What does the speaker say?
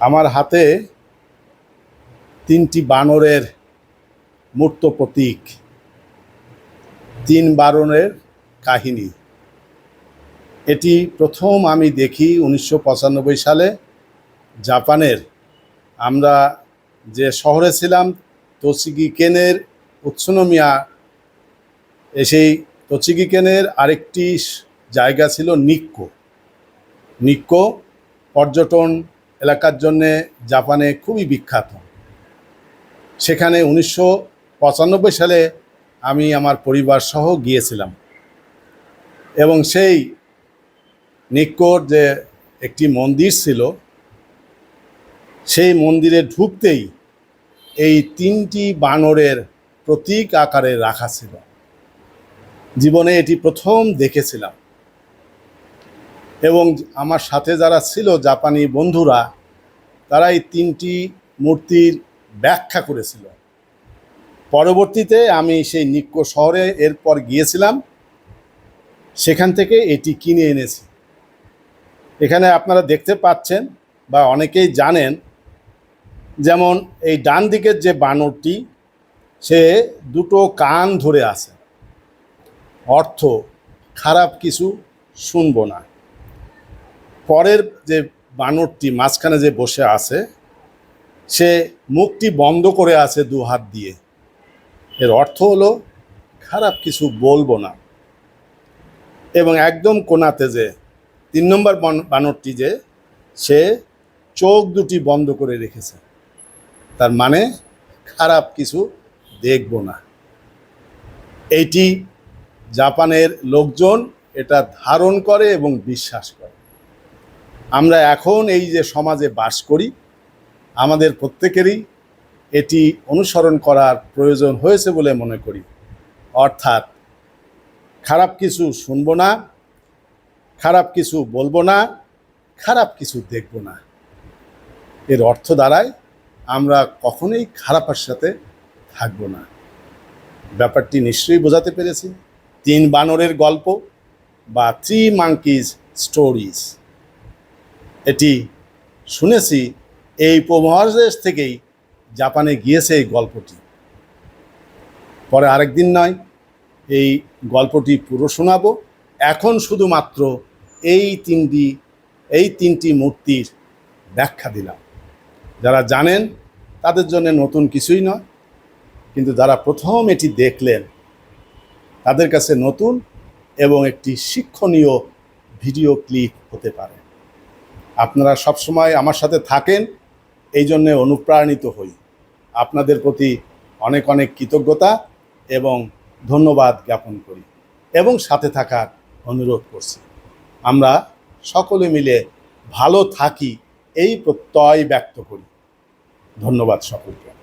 আমার হাতে তিনটি বানরের মূর্ত প্রতীক, তিন বানরের কাহিনী। এটি প্রথম আমি দেখি উনিশশো পঁচানব্বই সালে জাপানের। আমরা যে শহরে ছিলাম তোচিগি কেনের উৎসুনমিয়া সেই তোচিগি কেনের আরেকটি জায়গা ছিল নিক্কো। নিক্কো পর্যটন এলাকার জন্যে জাপানে খুবই বিখ্যাত। সেখানে উনিশশো পঁচানব্বই সালে আমি আমার পরিবার সহ গিয়েছিলাম। এবং সেই নিক্কোর যে একটি মন্দির ছিল, সেই মন্দিরে ঢুকতেই এই তিনটি বানরের প্রতীক আকারে রাখা ছিল। জীবনে এটি প্রথম দেখেছিলাম। এবং আমার সাথে যারা ছিল জাপানি বন্ধুরা, তারা এই তিনটি মূর্তির ব্যাখ্যা করেছিল। পরবর্তীতে আমি সেই নিক্কো শহরে এরপর গিয়েছিলাম। সেখান থেকে এটি কিনে এনেছি। এখানে আপনারা দেখতে পাচ্ছেন বা অনেকেই জানেন, যেমন এই ডান দিকের যে বানরটি, সে দুটো কান ধরে আছে। অর্থ, খারাপ কিছু শুনব না। পরের যে বানরটি মাঝখানে যে বসে আছে, সে মুখটি বন্ধ করে আছে দু হাত দিয়ে। এর অর্থ হলো, খারাপ কিছু বলব না। এবং একদম কোনাতে যে তিন নম্বর বন- বানরটি যে, সে চোখ দুটি বন্ধ করে রেখেছে। তার মানে খারাপ কিছু দেখব না। এইটি জাপানের লোকজন এটা ধারণ করে এবং বিশ্বাস করে। আমরা এখন এই যে সমাজে বাস করি, আমাদের প্রত্যেকেরই এটি অনুসরণ করার প্রয়োজন হয়েছে বলে মনে করি। অর্থাৎ খারাপ কিছু শুনব না, খারাপ কিছু বলব না, খারাপ কিছু দেখব না। এর অর্থ দাঁড়ায়, আমরা কখনোই খারাপের সাথে থাকব না। ব্যাপারটি নিশ্চয়ই বোঝাতে পেরেছি। তিন বানরের গল্প বা থ্রি মাঙ্কিজ স্টোরিজ এটি শুনেছি এই উপমহাদেশ থেকেই জাপানে গিয়েছে এই গল্পটি। পরে আরেকদিন নয়, এই গল্পটি পুরো শোনাবো। এখন শুধুমাত্র এই তিনটি এই তিনটি মূর্তির ব্যাখ্যা দিলাম। যারা জানেন তাদের জন্য নতুন কিছুই নয়, কিন্তু যারা প্রথম এটি দেখলেন তাদের কাছে নতুন এবং একটি শিক্ষণীয় ভিডিও ক্লিপ হতে পারে। আপনারা সবসময় আমার সাথে থাকেন, এই জন্যে অনুপ্রাণিত হই। আপনাদের প্রতি অনেক অনেক কৃতজ্ঞতা এবং ধন্যবাদ জ্ঞাপন করি এবং সাথে থাকার অনুরোধ করছি। আমরা সকলে মিলে ভালো থাকি, এই প্রত্যয় ব্যক্ত করি। ধন্যবাদ সকলকে।